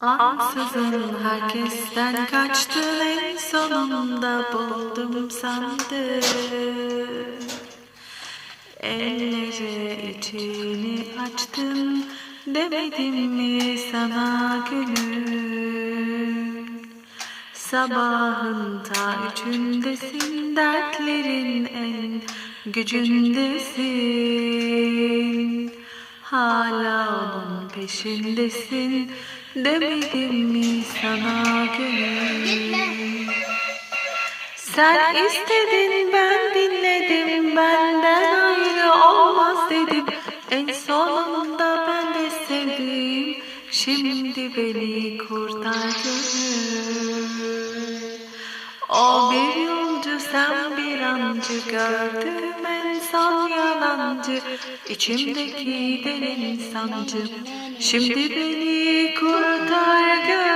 Ansızın herkesten kaçtın en sonunda buldum sandım Ellere içini açtım demedim mi sana gönül Sabahın ta üçündesin dertlerin en gücündesin. Hala peşindesin demedim mi sana gönül? Sen istedin ben dinledim benden ayrı olmaz dedim. En sonunda ben de sevdim. şimdi beni kurtar gönül O bir Gözlem bir ancı gördüm en son yalancı. İçimdeki derin sancı. Şimdi beni kurtar gör